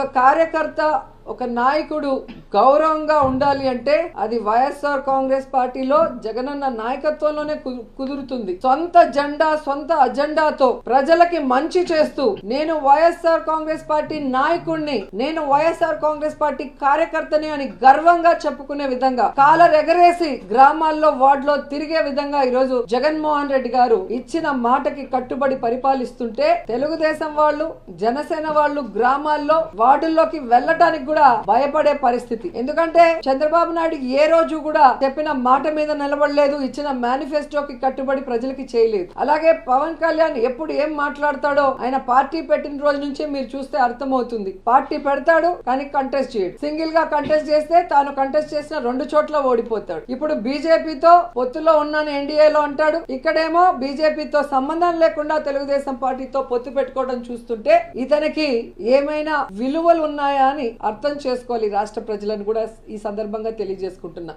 ఒక కార్యకర్త ఒక నాయకుడు గౌరవంగా ఉండాలి అంటే అది వైఎస్ఆర్ కాంగ్రెస్ పార్టీలో జగనన్న నాయకత్వంలోనే కుదురుతుంది. సొంత జెండా సొంత అజెండాతో ప్రజలకి మంచి చేస్తూ నేను వైఎస్ఆర్ కాంగ్రెస్ పార్టీ నాయకుడిని నేను వైఎస్ఆర్ కాంగ్రెస్ పార్టీ కార్యకర్తని అని గర్వంగా చెప్పుకునే విధంగా కాలర్ ఎగరేసి గ్రామాల్లో వార్డులో తిరిగే విధంగా ఈరోజు జగన్మోహన్ రెడ్డి గారు ఇచ్చిన మాటకి కట్టుబడి పరిపాలిస్తుంటే తెలుగుదేశం వాళ్ళు జనసేన వాళ్ళు గ్రామాల్లో వార్డుల్లోకి వెళ్ళటానికి కూడా భయపడే పరిస్థితి. ఎందుకంటే చంద్రబాబు నాయుడు ఏ రోజు కూడా చెప్పిన మాట మీద నిలబడలేదు ఇచ్చిన మేనిఫెస్టోకి కట్టుబడి ప్రజలకి చేయలేదు. అలాగే పవన్ కళ్యాణ్ ఎప్పుడు ఏం మాట్లాడతాడో ఆయన పార్టీ పెట్టిన రోజు నుంచి మీరు చూస్తే అర్థమవుతుంది. పార్టీ పెడతాడు కానీ కంటెస్ట్ చేయడు. సింగిల్గా కంటెస్ట్ చేస్తే తాను కంటెస్ట్ చేసిన రెండు చోట్ల ఓడిపోతాడు. ఇప్పుడు బీజేపీతో పొత్తులో ఉన్నాను ఎన్డీఏలో అంటాడు. ఇక్కడేమో బీజేపీతో సంబంధం లేకుండా తెలుగుదేశం పార్టీతో పొత్తు పెట్టుకోవడం చూస్తుంటే ఇతనికి ఏమైనా విలువలు ఉన్నాయా అని అర్థం అర్థం చేసుకోవాలి రాష్ట్ర ప్రజలను కూడా ఈ సందర్భంగా తెలియజేసుకుంటున్నా.